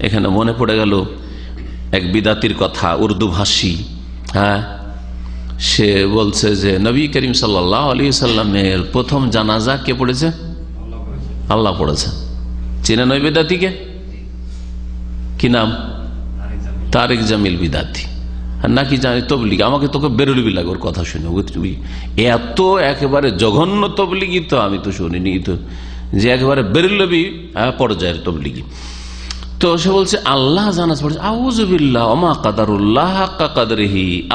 এখানে মনে পড়ে গেল এক বিদাতির কথা, উর্দু ভাষী। হ্যাঁ? সে বলছে যে, নবী করিম সাল্লাহ আলী সাল্লামের প্রথম জানাজা কে পড়েছে? আল্লাহ পড়েছে। চেনেন ওই বেদাতিকে? কি নাম? তারেক জামিল বিদাতি। নাকি জানি তবলিগ। আমাকে তোকে বেরোলবি লাগে ওর কথা শুনে। তুই এত একেবারে জঘন্য তবলিগি তো আমি তো শুনিনি। তো যে একেবারে বেরোলবি পর্যায়ের তবলিগি। তো সে বলছে, আল্লাহ জানাজ পড়েছে আউজবিল্লাহ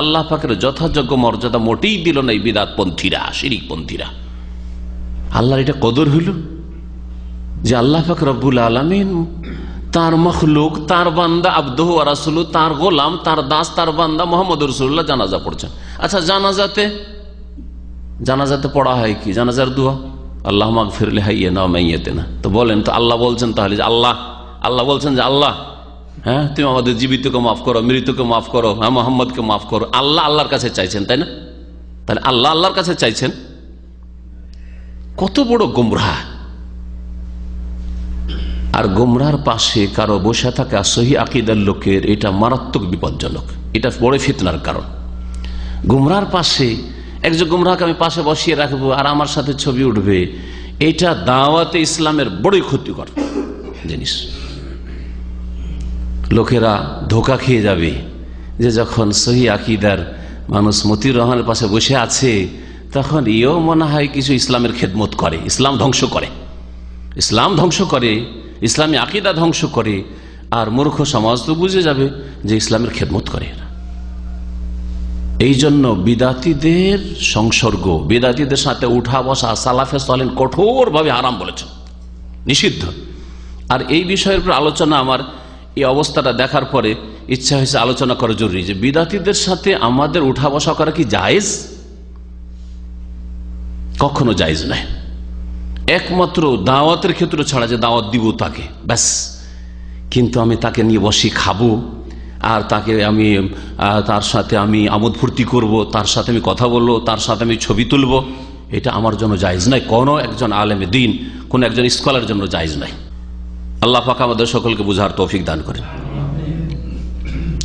আল্লাহ পাকের যথাযোগ্য মর্যাদা মোটেই দিল না এই বিদাত পন্থীরা শিরিক পন্থীরা আল্লাহর এটা কদর হইল যে আল্লাহ পাক রব্বুল আলমিন তার মখলুক, তার বান্দা, আব্দহ রাসুল, তার গোলাম, তার দাস, তার বান্দা মোহাম্মদ রসুল্লাহ জানাজা পড়ছেন। আচ্ছা জানাজাতে জানাজাতে পড়া হয় কি? জানাজার দুয়া? আল্লাহ মাগ ফিরলে হাইয়ে না মাইয়েতে না তো বলেন, তো আল্লাহ বলছেন তাহলে আল্লাহ আল্লাহ বলছেন যে, আল্লাহ হ্যাঁ তুমি আমাদের জীবিতকে মাফ করো মৃতকে মাফ করো হ্যাঁ মোহাম্মদকে মাফ করো, আল্লাহ আল্লাহর কাছে চাইছেন, তাই না? তাহলে আল্লাহ আল্লাহর কাছে চাইছেন? কত বড় গোমরাহ। আর গোমরার পাশে কারও বসে থাকা সহি আকিদার লোকের এটা মারাত্মক বিপজ্জনক। এটা বড় ফিতনার কারণ। গুমরার পাশে একজন গুমরাহকে আমি পাশে বসিয়ে রাখব আর আমার সাথে ছবি উঠবে, এটা দাওয়াতে ইসলামের বড়ই ক্ষতিকর জিনিস। লোকেরা ধোকা খেয়ে যাবে যে যখন সহি আকিদার মানুষ মতিউর রহমানের পাশে বসে আছে, তখন এও মনে হয় কিছু ইসলামের খেদমত করে, ইসলাম ধ্বংস করে। ইসলাম ধ্বংস করে, ইসলামী আকিদা ধ্বংস করে, আর মূর্খ সমাজ তো বুঝে যাবে যে ইসলামের খেদমত করে এরা। এই জন্য বিদাতিদের সংসর্গ, বিদাতিদের সাথে উঠা বসা সালাফে সালেন কঠোরভাবে আরাম বলেছেন। নিষিদ্ধ। আর এই বিষয়ের উপর আলোচনা আমার এই অবস্থাটা দেখার পরে ইচ্ছা হয়েছে আলোচনা করা জরুরি যে বিদাতিদের সাথে আমাদের উঠা বসা করা কি জায়েজ? কখনো জায়েজ নয়। একমাত্র দাওয়াতের ক্ষেত্রে ছাড়া যে দাওয়াত দিব তাকে, ব্যাস। কিন্তু আমি তাকে নিয়ে বসি খাব, আর তাকে আমি তার সাথে আমি আমোদ ফুর্তি করব, তার সাথে আমি কথা বলব, তার সাথে আমি ছবি তুলবো। এটা আমার জন্য জায়জ নাই কোনো একজন আলেমে দিন, কোন একজন স্কলার জন্য জায়জ নাই আল্লাহ পাক আমাদের সকলকে বুঝার তৌফিক দান করেন।